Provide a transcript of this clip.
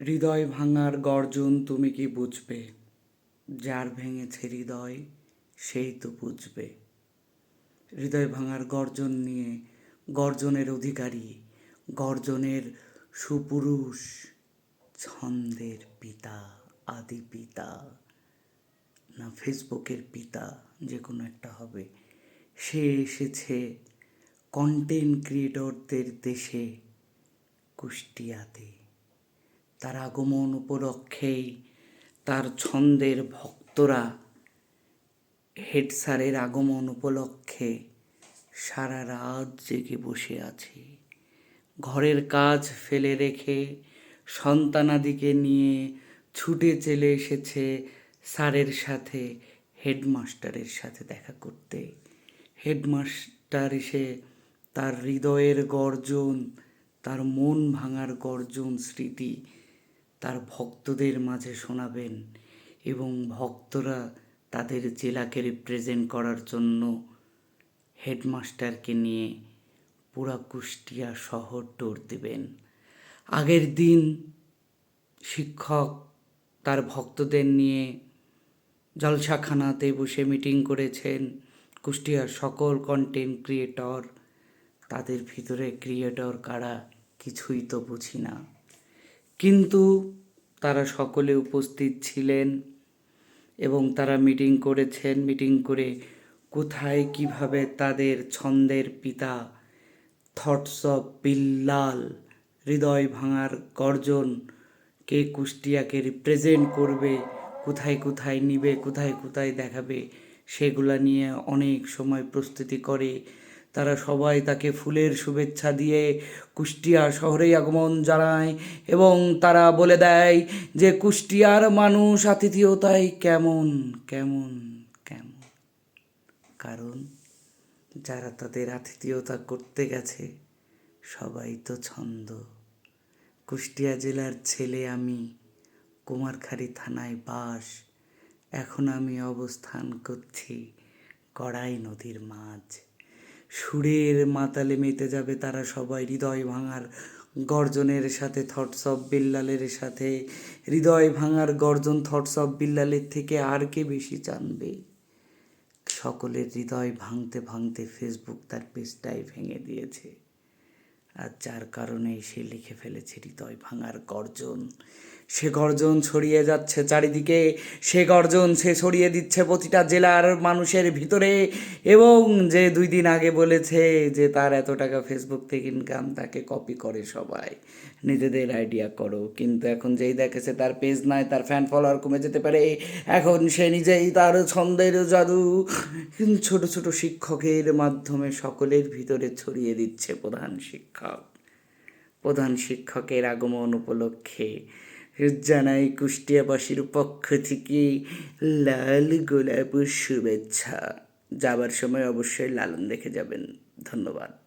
হৃদয় ভাঙার গর্জন তুমি কি বুঝবে? যার ভেঙেছে হৃদয়, সেই তো বুঝবে। হৃদয় ভাঙার গর্জন নিয়ে গর্জনের অধিকারী, গর্জনের সুপুরুষ, ছন্দের পিতা, আদি পিতা, না ফেসবুকের পিতা যে কোনো একটা হবে। সে এসেছে কন্টেন্ট ক্রিয়েটরদের দেশে কুষ্টিয়াতে। তার আগমন উপলক্ষেই তার ছন্দের ভক্তরা হেড স্যারের আগমন উপলক্ষে সারা রাত জেগে বসে আছে। ঘরের কাজ ফেলে রেখে সন্তানাদিকে নিয়ে ছুটে চলে এসেছে স্যারের সাথে, হেডমাস্টারের সাথে দেখা করতে। হেডমাস্টার এসে তার হৃদয়ের গর্জন, তার মন ভাঙার গর্জন, স্মৃতি তার ভক্তদের মাঝে শোনাবেন এবং ভক্তরা তাদের জেলাকে রিপ্রেজেন্ট করার জন্য হেডমাস্টারকে নিয়ে পুরা কুষ্টিয়া শহর টোর দেবেন। আগের দিন শিক্ষক তার ভক্তদের নিয়ে জলসাখানাতে বসে মিটিং করেছেন। কুষ্টিয়ার সকল কন্টেন্ট ক্রিয়েটর তাদের ভিতরে ক্রিয়েটর কারা কিছুই তো বুঝি না। কিন্তু তারা সকলে উপস্থিত ছিলেন এবং তারা মিটিং করেছেন। মিটিং করে কোথায়, কীভাবে তাদের ছন্দের পিতা থটস অফ বিল্লাল, হৃদয় ভাঙার গর্জন কে কুষ্টিয়াকে রিপ্রেজেন্ট করবে, কোথায় কোথায় নিবে, কোথায় কোথায় দেখাবে, সেগুলা নিয়ে অনেক সময় প্রস্তুতি করে। তারা সবাই তাকে ফুলের শুভেচ্ছা দিয়ে কুষ্টিয়া শহরে আগমন জানায় এবং তারা বলে দেয় যে কুষ্টিয়ার মানুষ আতিথেয়তায় কেমন কেমন কেমন? কারণ যারা তাদের আতিথেয়তা করতে গেছে, সবাই তো ছন্দ। কুষ্টিয়া জেলার ছেলে আমি, কুমারখালী থানায় বাস। এখন আমি অবস্থান করছি কড়াই নদীর মাঝ। সুরের মাতালে মেতে যাবে তারা সবাই, হৃদয় ভাঙার গর্জনের সাথে থটস অফ বিল্লালের সাথে। হৃদয় ভাঙার গর্জন থটস অফ বিল্লালের থেকে আর কে বেশি জানবে? সকলের হৃদয় ভাঙতে ভাঙতে ফেসবুক তার পেজটাই ভেঙে দিয়েছে। আর যার কারণে সে লিখে ফেলেছে হৃদয় ভাঙার গর্জন। সে গর্জন ছড়িয়ে যাচ্ছে চারিদিকে, সে গর্জন সে ছড়িয়ে দিচ্ছে প্রতিটা জেলার মানুষের ভিতরে। এবং যে দুই দিন আগে বলেছে যে তার এত টাকা ফেসবুক থেকে ইনকাম তাকে কপি করে সবাই। নিজেদের আইডিয়া করো। কিন্তু এখন যেই দেখেছে তার পেজ নাই, তার ফ্যান ফলোয়ার কমে যেতে পারে। এখন সে নিজেই তার ছন্দের জাদু। ছোট ছোট শিক্ষকের মাধ্যমে সকলের ভিতরে ছড়িয়ে দিচ্ছে প্রধান শিক্ষক। প্রধান শিক্ষকের আগমন উপলক্ষে জানাই কুষ্টিয়াবাসীর পক্ষ থেকে লাল গোলাপ শুভেচ্ছা। যাবার সময় অবশ্যই লালন দেখে যাবেন। ধন্যবাদ।